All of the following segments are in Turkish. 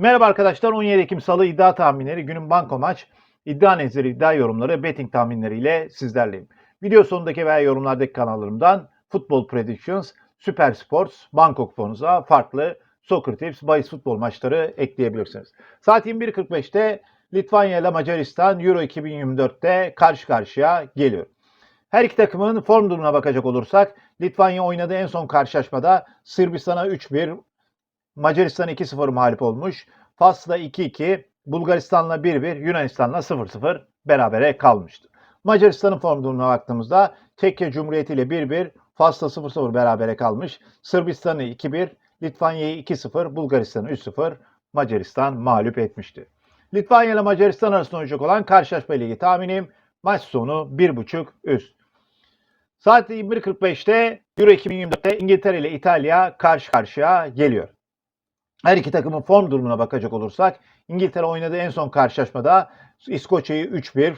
Merhaba arkadaşlar 17 Ekim Salı iddia tahminleri günün banko maç iddia nezleri iddia yorumları betting tahminleriyle sizlerleyim. Video sonundaki veya yorumlardaki kanallarımdan Football Predictions, Super Sports, banko kuponunuza farklı Soccer Tips, bahis futbol maçları ekleyebilirsiniz. Saat 21.45'te Litvanya ile Macaristan Euro 2024'te karşı karşıya geliyor. Her iki takımın form durumuna bakacak olursak Litvanya oynadığı en son karşılaşmada Sırbistan'a 3-1, Macaristan 2-0 mağlup olmuş. Fas'la 2-2, Bulgaristan'la 1-1, Yunanistan'la 0-0 berabere kalmıştı. Macaristan'ın form durumuna baktığımızda Çekya Cumhuriyeti ile 1-1, Fas'la 0-0 berabere kalmış. Sırbistan'ı 2-1, Litvanya'yı 2-0, Bulgaristan'ı 3-0 Macaristan mağlup etmişti. Litvanya ile Macaristan arasında oynayacak olan karşılaşma ilgili tahminim maç sonu 1.5 üst. Saat 21.45'te Euro 2024'te İngiltere ile İtalya karşı karşıya geliyor. Her iki takımın form durumuna bakacak olursak İngiltere oynadığı en son karşılaşmada İskoçya'yı 3-1,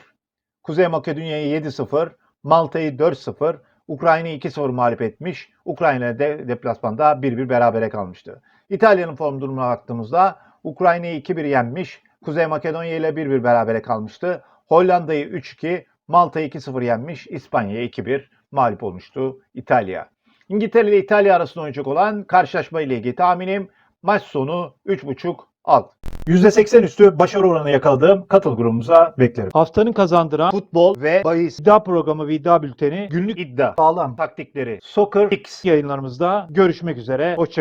Kuzey Makedonya'yı 7-0, Malta'yı 4-0, Ukrayna'yı 2-0 mağlup etmiş. Ukrayna de deplasmanda 1-1 berabere kalmıştı. İtalya'nın form durumuna baktığımızda Ukrayna'yı 2-1 yenmiş. Kuzey Makedonya ile 1-1 berabere kalmıştı. Hollanda'yı 3-2, Malta'yı 2-0 yenmiş. İspanya'ya 2-1 mağlup olmuştu İtalya. İngiltere ile İtalya arasında oynayacak olan karşılaşma ile ilgili tahminim maç sonu 3.5 alt. %80 üstü başarı oranı yakaladığım katıl grubumuza beklerim. Haftanın kazandıran Futbol ve bahis iddia programı ve iddia bülteni günlük iddia, sağlam taktikleri, soccer, X yayınlarımızda görüşmek üzere. Hoşçakalın.